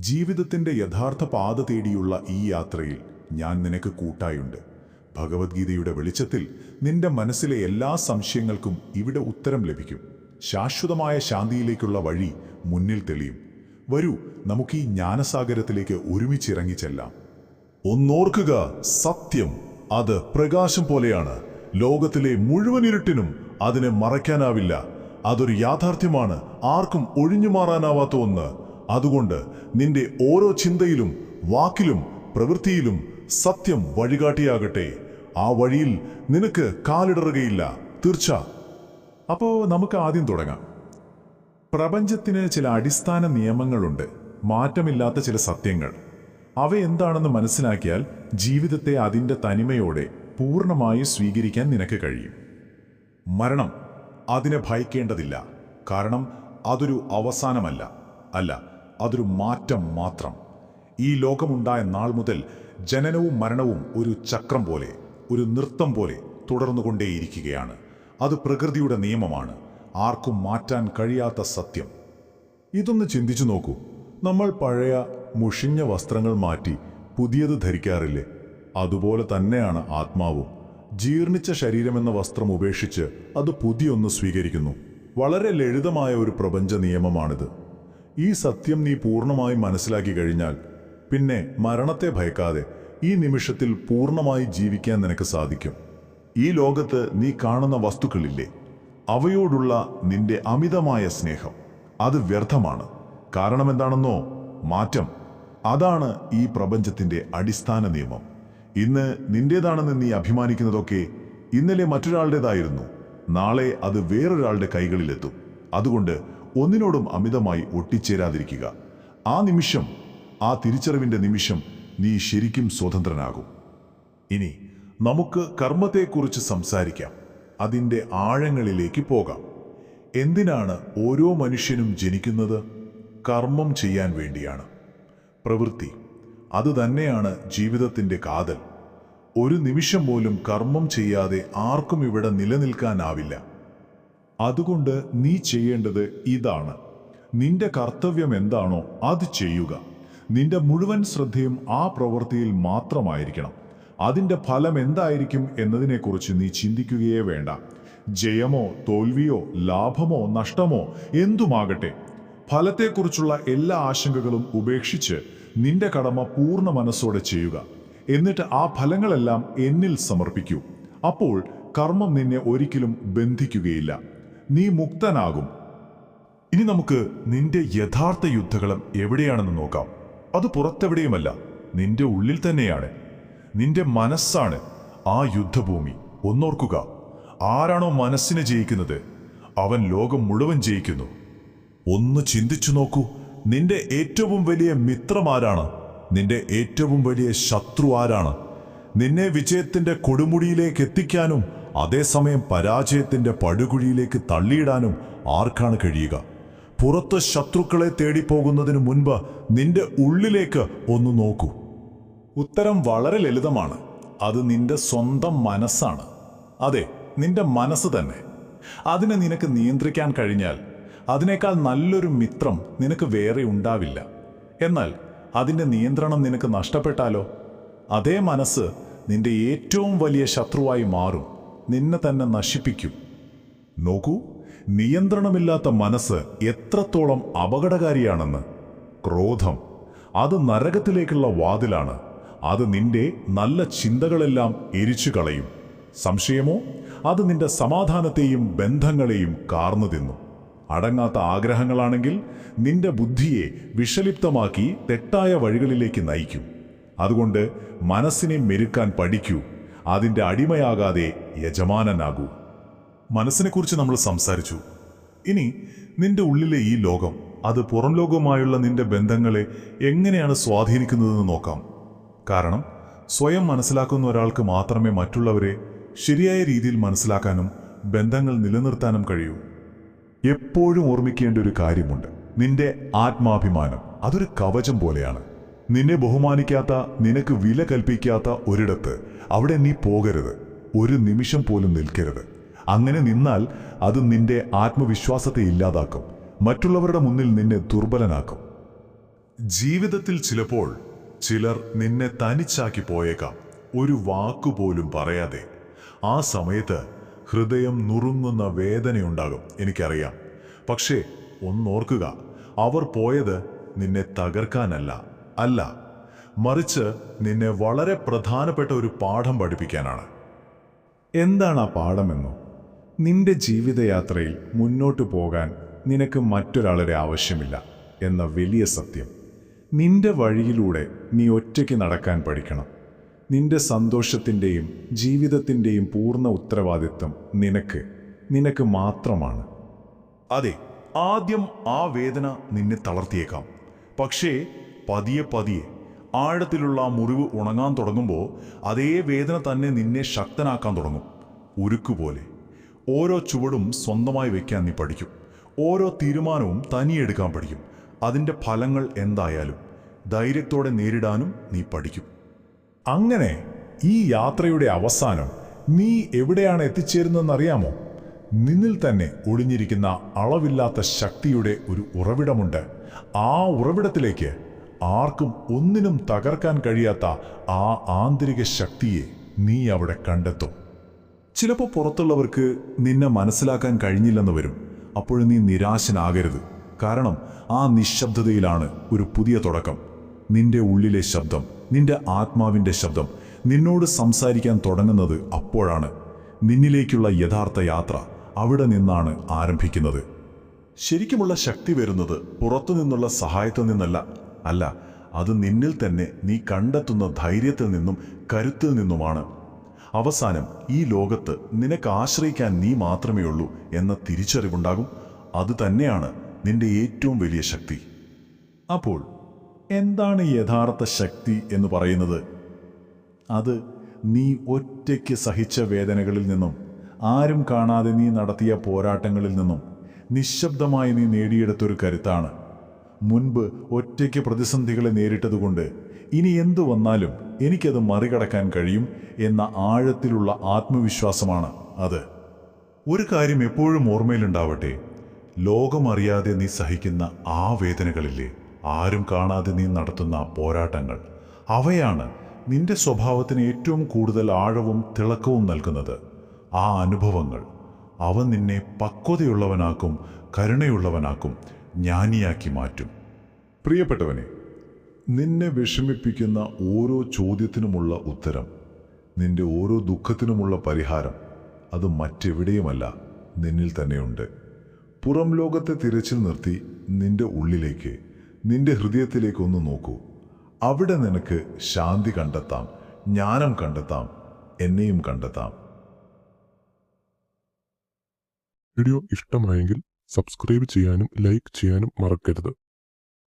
ജീവിതത്തിന്റെ യഥാർത്ഥ പാത തേടിയുള്ള ഈ യാത്രയിൽ ഞാൻ നിനക്ക് കൂട്ടായുണ്ട്. ഭഗവത്ഗീതയുടെ വെളിച്ചത്തിൽ നിന്റെ മനസ്സിലെ എല്ലാ സംശയങ്ങൾക്കും ഇവിടെ ഉത്തരം ലഭിക്കും. ശാശ്വതമായ ശാന്തിയിലേക്കുള്ള വഴി മുന്നിൽ തെളിയും. വരൂ നമുക്ക് ഈ ജ്ഞാനസാഗരത്തിലേക്ക് ഒരുമിച്ചിറങ്ങിച്ചെല്ലാം ഒന്നോർക്കുക സത്യം അത് പ്രകാശം പോലെയാണ്. ലോകത്തിലെ മുഴുവൻ ഇരുട്ടിനും അതിനെ മറയ്ക്കാനാവില്ല. അതൊരു യാഥാർത്ഥ്യമാണ്. ആർക്കും ഒഴിഞ്ഞു മാറാനാവാത്ത ഒന്ന്. അതുകൊണ്ട് നിന്റെ ഓരോ ചിന്തയിലും വാക്കിലും പ്രവൃത്തിയിലും സത്യം വഴികാട്ടിയാകട്ടെ. ആ വഴിയിൽ നിനക്ക് കാലിടറുകയില്ല. തീർച്ച. അപ്പോ നമുക്ക് ആദ്യം തുടങ്ങാം. പ്രപഞ്ചത്തിന് ചില അടിസ്ഥാന നിയമങ്ങളുണ്ട്. മാറ്റമില്ലാത്ത ചില സത്യങ്ങൾ. അവ എന്താണെന്ന് മനസ്സിലാക്കിയാൽ ജീവിതത്തെ അതിന്റെ തനിമയോടെ പൂർണമായി സ്വീകരിക്കാൻ നിനക്ക് കഴിയും. മരണം അതിനെ ഭയക്കേണ്ടതില്ല. കാരണം അതൊരു അവസാനമല്ല. അല്ല അതൊരു മാറ്റം മാത്രം. ഈ ലോകമുണ്ടായ നാൾ മുതൽ ജനനവും മരണവും ഒരു ചക്രം പോലെ ഒരു നൃത്തം പോലെ തുടർന്നുകൊണ്ടേയിരിക്കുകയാണ്. അത് പ്രകൃതിയുടെ നിയമമാണ്. ആർക്കും മാറ്റാൻ കഴിയാത്ത സത്യം. ഇതൊന്ന് ചിന്തിച്ചു നോക്കൂ. നമ്മൾ പഴയ മുഷിഞ്ഞ വസ്ത്രങ്ങൾ മാറ്റി പുതിയത് ധരിക്കാറില്ലേ? അതുപോലെ തന്നെയാണ് ആത്മാവും. ജീർണിച്ച ശരീരമെന്ന വസ്ത്രം ഉപേക്ഷിച്ച് അത് പുതിയൊന്ന് സ്വീകരിക്കുന്നു. വളരെ ലളിതമായ ഒരു പ്രപഞ്ച നിയമമാണിത്. ഈ സത്യം നീ പൂർണമായി മനസ്സിലാക്കി കഴിഞ്ഞാൽ പിന്നെ മരണത്തെ ഭയക്കാതെ ഈ നിമിഷത്തിൽ പൂർണമായി ജീവിക്കാൻ നിനക്ക് സാധിക്കും. ഈ ലോകത്ത് നീ കാണുന്ന വസ്തുക്കളില്ലേ? അവയോടുള്ള നിന്റെ അമിതമായ സ്നേഹം. അത് വ്യർത്ഥമാണ്. കാരണം എന്താണെന്നോ മാറ്റം. അതാണ് ഈ പ്രപഞ്ചത്തിന്റെ അടിസ്ഥാന നിയമം. ഇന്ന് നിന്റേതാണെന്ന് നീ അഭിമാനിക്കുന്നതൊക്കെ ഇന്നലെ മറ്റൊരാളുടേതായിരുന്നു. നാളെ അത് വേറൊരാളുടെ കൈകളിലെത്തും. അതുകൊണ്ട് ഒന്നിനോടും അമിതമായി ഒട്ടിച്ചേരാതിരിക്കുക. ആ നിമിഷം ആ തിരിച്ചറിവിന്റെ നിമിഷം നീ ശരിക്കും സ്വതന്ത്രനാകും. ഇനി നമുക്ക് കർമ്മത്തെക്കുറിച്ച് സംസാരിക്കാം. അതിന്റെ ആഴങ്ങളിലേക്ക് പോകാം. എന്തിനാണ് ഓരോ മനുഷ്യനും ജനിക്കുന്നത്? കർമ്മം ചെയ്യാൻ വേണ്ടിയാണ്. പ്രവൃത്തി. അതുതന്നെയാണ് ജീവിതത്തിന്റെ കാതൽ. ഒരു നിമിഷം പോലും കർമ്മം ചെയ്യാതെ ആർക്കും ഇവിടെ നിലനിൽക്കാനാവില്ല. അതുകൊണ്ട് നീ ചെയ്യേണ്ടത് ഇതാണ്. നിന്റെ കർത്തവ്യം എന്താണോ അത് ചെയ്യുക. നിന്റെ മുഴുവൻ ശ്രദ്ധയും ആ പ്രവൃത്തിയിൽ മാത്രമായിരിക്കണം. അതിന്റെ ഫലം എന്തായിരിക്കും എന്നതിനെക്കുറിച്ച് നീ ചിന്തിക്കുകയേ വേണ്ട. ജയമോ തോൽവിയോ ലാഭമോ നഷ്ടമോ എന്തുമാകട്ടെ ഫലത്തെക്കുറിച്ചുള്ള എല്ലാ ആശങ്കകളും ഉപേക്ഷിച്ച് നിന്റെ കടമ പൂർണ മനസ്സോടെ ചെയ്യുക. എന്നിട്ട് ആ ഫലങ്ങളെല്ലാം എന്നിൽ സമർപ്പിക്കൂ. അപ്പോൾ കർമ്മം നിന്നെ ഒരിക്കലും ബന്ധിക്കുകയില്ല. നീ മുക്തനാകും. ഇനി നമുക്ക് നിന്റെ യഥാർത്ഥ യുദ്ധകളം എവിടെയാണെന്ന് നോക്കാം. അത് പുറത്തെവിടെയുമല്ല നിന്റെ ഉള്ളിൽ തന്നെയാണ്. നിന്റെ മനസ്സാണ് ആ യുദ്ധഭൂമി. ഒന്നോർക്കുക ആരാണോ മനസ്സിനെ ജയിക്കുന്നത്? അവൻ ലോകം മുഴുവൻ ജയിക്കുന്നു. ഒന്ന് ചിന്തിച്ചു നോക്കൂ നിന്റെ ഏറ്റവും വലിയ മിത്രമാരാണ് നിന്റെ ഏറ്റവും വലിയ ശത്രു ആരാണ്? നിന്നെ വിജയത്തിന്റെ കൊടുമുടിയിലേക്ക് എത്തിക്കാനും അതേസമയം പരാജയത്തിന്റെ പടുകുഴിയിലേക്ക് തള്ളിയിടാനും ആർക്കാണ് കഴിയുക? പുറത്ത് ശത്രുക്കളെ തേടിപ്പോകുന്നതിന് മുൻപ് നിന്റെ ഉള്ളിലേക്ക് ഒന്ന് നോക്കൂ. ഉത്തരം വളരെ ലളിതമാണ്. അത് നിന്റെ സ്വന്തം മനസ്സാണ്. അതെ നിന്റെ മനസ്സ് തന്നെ. അതിനെ നിനക്ക് നിയന്ത്രിക്കാൻ കഴിഞ്ഞാൽ അതിനേക്കാൾ നല്ലൊരു മിത്രം നിനക്ക് വേറെ ഉണ്ടാവില്ല. എന്നാൽ അതിന്റെ നിയന്ത്രണം നിനക്ക് നഷ്ടപ്പെട്ടാലോ? അതേ മനസ്സ് നിന്റെ ഏറ്റവും വലിയ ശത്രുവായി മാറും. നിന്നെ തന്നെ നശിപ്പിക്കും. നോക്കൂ നിയന്ത്രണമില്ലാത്ത മനസ്സ് എത്രത്തോളം അപകടകാരിയാണെന്ന്. ക്രോധം അത് നരകത്തിലേക്കുള്ള വാതിലാണ്. അത് നിന്റെ നല്ല ചിന്തകളെല്ലാം എരിച്ചു കളയും സംശയമോ? അത് നിന്റെ സമാധാനത്തെയും ബന്ധങ്ങളെയും കാർന്നു തിന്നു. അടങ്ങാത്ത ആഗ്രഹങ്ങളാണെങ്കിൽ നിന്റെ ബുദ്ധിയെ വിഷലിപ്തമാക്കി തെറ്റായ വഴികളിലേക്ക് നയിക്കും. അതുകൊണ്ട് മനസ്സിനെ മെരുക്കാൻ പഠിക്കൂ. അതിന്റെ അടിമയാകാതെ യജമാനനാകൂ. മനസ്സിനെക്കുറിച്ച് നമ്മൾ സംസാരിച്ചു. ഇനി നിന്റെ ഉള്ളിലെ ഈ ലോകം അത് പുറം ലോകവുമായുള്ള നിന്റെ ബന്ധങ്ങളെ എങ്ങനെയാണ് സ്വാധീനിക്കുന്നതെന്ന് നോക്കാം. കാരണം സ്വയം മനസ്സിലാക്കുന്ന ഒരാൾക്ക് മാത്രമേ മറ്റുള്ളവരെ ശരിയായ രീതിയിൽ മനസ്സിലാക്കാനും ബന്ധങ്ങൾ നിലനിർത്താനും കഴിയൂ. എപ്പോഴും ഓർമ്മിക്കേണ്ട ഒരു കാര്യമുണ്ട്. നിന്റെ ആത്മാഭിമാനം അതൊരു കവചം പോലെയാണ്. നിന്നെ ബഹുമാനിക്കാത്ത നിനക്ക് വില കൽപ്പിക്കാത്ത ഒരിടത്ത് അവിടെ നീ പോകരുത്. ഒരു നിമിഷം പോലും നിൽക്കരുത്. അങ്ങനെ നിന്നാൽ അത് നിന്റെ ആത്മവിശ്വാസത്തെ ഇല്ലാതാക്കും. മറ്റുള്ളവരുടെ മുന്നിൽ നിന്നെ ദുർബലനാക്കും. ജീവിതത്തിൽ ചിലപ്പോൾ ചിലർ നിന്നെ തനിച്ചാക്കി പോയേക്കാം. ഒരു വാക്കുപോലും പറയാതെ. ആ സമയത്ത് ഹൃദയം നുറുങ്ങുന്ന വേദനയുണ്ടാകും എനിക്കറിയാം. പക്ഷേ ഒന്നോർക്കുക അവർ പോയത് നിന്നെ തകർക്കാനല്ല. അല്ല മറിച്ച് നിന്നെ വളരെ പ്രധാനപ്പെട്ട ഒരു പാഠം പഠിപ്പിക്കാനാണ്. എന്താണ് ആ പാഠമെന്നോ? നിന്റെ ജീവിതയാത്രയിൽ മുന്നോട്ടു പോകാൻ നിനക്ക് മറ്റൊരാളുടെ ആവശ്യമില്ല എന്ന വലിയ സത്യം. നിന്റെ വഴിയിലൂടെ നീ ഒറ്റയ്ക്ക് നടക്കാൻ പഠിക്കണം. നിന്റെ സന്തോഷത്തിന്റെയും ജീവിതത്തിന്റെയും പൂർണ ഉത്തരവാദിത്വം നിനക്ക് നിനക്ക് മാത്രമാണ്. അതെ ആദ്യം ആ വേദന നിന്നെ തളർത്തിയേക്കാം. പക്ഷേ പതിയെ പതിയെ ആഴത്തിലുള്ള ആ മുറിവ് ഉണങ്ങാൻ തുടങ്ങുമ്പോൾ അതേ വേദന തന്നെ നിന്നെ ശക്തനാക്കാൻ തുടങ്ങും. ഉരുക്കുപോലെ. ഓരോ ചുവടും സ്വന്തമായി വയ്ക്കാൻ നീ പഠിക്കും. ഓരോ തീരുമാനവും തനിയെടുക്കാൻ പഠിക്കും. അതിന്റെ ഫലങ്ങൾ എന്തായാലും ധൈര്യത്തോടെ നേരിടാനും നീ പഠിക്കും. അങ്ങനെ ഈ യാത്രയുടെ അവസാനം നീ എവിടെയാണ് എത്തിച്ചേരുന്നതെന്നറിയാമോ? നിന്നിൽ തന്നെ ഒളിഞ്ഞിരിക്കുന്ന അളവില്ലാത്ത ശക്തിയുടെ ഒരു ഉറവിടമുണ്ട്. ആ ഉറവിടത്തിലേക്ക് ആർക്കും ഒന്നിനും തകർക്കാൻ കഴിയാത്ത ആ ആന്തരിക ശക്തിയെ നീ അവിടെ കണ്ടെത്തും. ചിലപ്പോൾ പുറത്തുള്ളവർക്ക് നിന്നെ മനസ്സിലാക്കാൻ കഴിഞ്ഞില്ലെന്ന് വരും. അപ്പോഴും നീ നിരാശനാകരുത്. കാരണം ആ നിശബ്ദതയിലാണ് ഒരു പുതിയ തുടക്കം. നിന്റെ ഉള്ളിലെ ശബ്ദം നിന്റെ ആത്മാവിന്റെ ശബ്ദം നിന്നോട് സംസാരിക്കാൻ തുടങ്ങുന്നത് അപ്പോഴാണ്. നിന്നിലേക്കുള്ള യഥാർത്ഥ യാത്ര അവിടെ നിന്നാണ് ആരംഭിക്കുന്നത്. ശരിക്കുമുള്ള ശക്തി വരുന്നത് പുറത്തുനിന്നുള്ള സഹായത്തിൽ നിന്നല്ല അല്ല അത് നിന്നിൽ തന്നെ നീ കണ്ടെത്തുന്ന ധൈര്യത്തിൽ നിന്നും കരുത്തിൽ നിന്നുമാണ്. അവസാനം ഈ ലോകത്ത് നിനക്ക് ആശ്രയിക്കാൻ നീ മാത്രമേ ഉള്ളൂ എന്ന തിരിച്ചറിവുണ്ടാകും. അത് തന്നെയാണ് നിന്റെ ഏറ്റവും വലിയ ശക്തി. അപ്പോൾ എന്താണ് യഥാർത്ഥ ശക്തി എന്ന് പറയുന്നത്? അത് നീ ഒറ്റയ്ക്ക് സഹിച്ച വേദനകളിൽ നിന്നും ആരും കാണാതെ നീ നടത്തിയ പോരാട്ടങ്ങളിൽ നിന്നും നിശബ്ദമായി നീ നേടിയെടുത്തൊരു കരുത്താണ്. മുൻപ് ഒറ്റയ്ക്ക് പ്രതിസന്ധികളെ നേരിട്ടതുകൊണ്ട് ഇനി എന്തു വന്നാലും എനിക്കത് മറികടക്കാൻ കഴിയും എന്ന ആഴത്തിലുള്ള ആത്മവിശ്വാസമാണ് അത്. ഒരു കാര്യം എപ്പോഴും ഓർമ്മയിലുണ്ടാവട്ടെ. ലോകമറിയാതെ നീ സഹിക്കുന്ന ആ വേദനകളില്ലേ? ആരും കാണാതെ നീ നടത്തുന്ന പോരാട്ടങ്ങൾ. അവയാണ് നിന്റെ സ്വഭാവത്തിന് ഏറ്റവും കൂടുതൽ ആഴവും തിളക്കവും നൽകുന്നത്. ആ അനുഭവങ്ങൾ. അവ നിന്നെ പക്വതയുള്ളവനാക്കും കരുണയുള്ളവനാക്കും ജ്ഞാനിയാക്കി മാറ്റും. പ്രിയപ്പെട്ടവനെ നിന്നെ വിഷമിപ്പിക്കുന്ന ഓരോ ചോദ്യത്തിനുമുള്ള ഉത്തരം നിന്റെ ഓരോ ദുഃഖത്തിനുമുള്ള പരിഹാരം അത് മറ്റെവിടെയുമല്ല നിന്നിൽ തന്നെയുണ്ട്. പുറം ലോകത്തെ തിരച്ചിൽ നിർത്തി നിന്റെ ഉള്ളിലേക്ക് നിന്റെ ഹൃദയത്തിലേക്കൊന്ന് നോക്കൂ. അവിടെ നിനക്ക് ശാന്തി കണ്ടെത്താം ജ്ഞാനം കണ്ടെത്താം എന്നെയും കണ്ടെത്താം. വീഡിയോ ഇഷ്ടമായെങ്കിൽ സബ്സ്ക്രൈബ് ചെയ്യാനും ലൈക്ക് ചെയ്യാനും മറക്കരുത്.